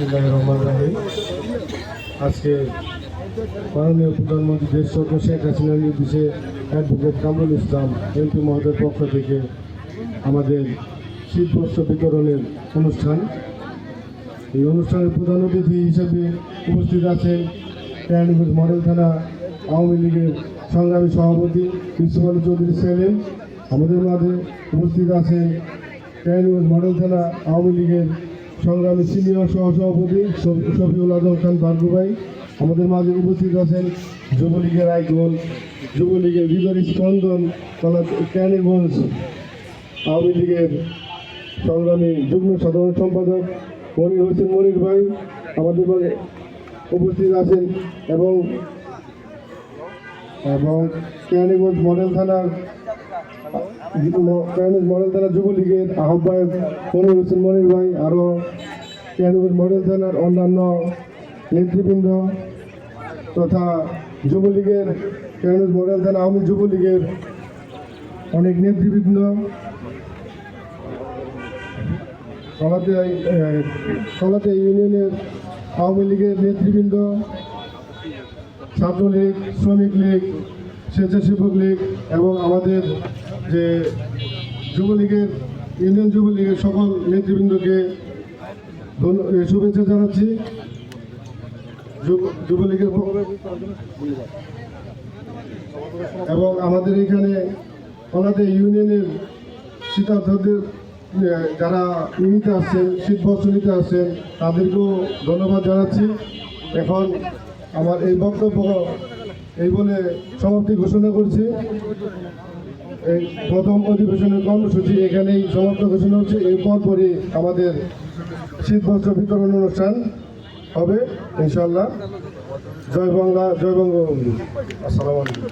বিসমিল্লাহির রহমানির আজকে মাননীয় প্রধানমন্ত্রী দেশরত্ন শেখ হাসিনার নির্দেশে অ্যাডভোকেট কামরুল ইসলাম এমপি মহোদয়ের পক্ষ থেকে আমাদের শীতবস্ত্র বিতরণের অনুষ্ঠান। এই অনুষ্ঠানের প্রধান অতিথি হিসেবে উপস্থিত আছেন কেরানীগঞ্জ মডেল থানা আওয়ামী লীগের সংগ্রামী সভাপতি ইউসুফ চৌধুরী সেলিম। আমাদের মাঝে উপস্থিত আছেন কেরানীগঞ্জ মডেল থানা আওয়ামী লীগের সংগ্রামী সিনিয়র সহসভাপতি শফ- শফিউল আজম খান বার্গুভাই আমাদের মাঝে উপস্থিত আছেন যুবলীগের আইকন, যুবলীগের হৃদয় স্পন্দন তথা কেরানীগঞ্জ আওয়ামী লীগের সংগ্রামী যুগ্ম সাধারণ সম্পাদক মনির হোসেন মনির ভাই, আমাদের মাঝে উপস্থিত আছেন এবং এবং কেরানীগঞ্জ মডেল থানার মডেল থানা যুবলীগের আহ্বায়ক মনির হোসেন মনির ভাই, আরও কেরানীগঞ্জ মডেল থানার অন্যান্য নেতৃবৃন্দ তথা যুবলীগের, কেরানীগঞ্জ মডেল থানা আওয়ামী যুবলীগের অনেক নেতৃবৃন্দ। কলাতে কলাতে ইউনিয়নের আওয়ামী লীগের নেতৃবৃন্দ, ছাত্রলীগ, শ্রমিক লীগ স্বেচ্ছাসেবক লীগ এবং আমাদের যে যুবলীগের, ইউনিয়ন যুবলীগের সকল নেতৃবৃন্দকে শুভেচ্ছা জানাচ্ছি। যুব- যুবলীগের এবং আমাদের এখানে কলাতে ইউনিয়নের শীতার্থদের যারা নিতে আসছেন শীত বস্ত্র নিতে আসছেন, তাদেরকেও ধন্যবাদ জানাচ্ছি। এখন আমার এই বক্তব্য এই বলে সমাপ্তি ঘোষণা করছি। এই প্রথম অধিবেশনের কর্মসূচি এখানেই সমাপ্ত ঘোষণা হচ্ছে। এরপর পরে আমাদের শীত বস্ত্র বিতরণ অনুষ্ঠান হবে ইনশাল্লাহ জয় বাংলা, জয় বঙ্গবন্ধু। আসসালামু আলাইকুম।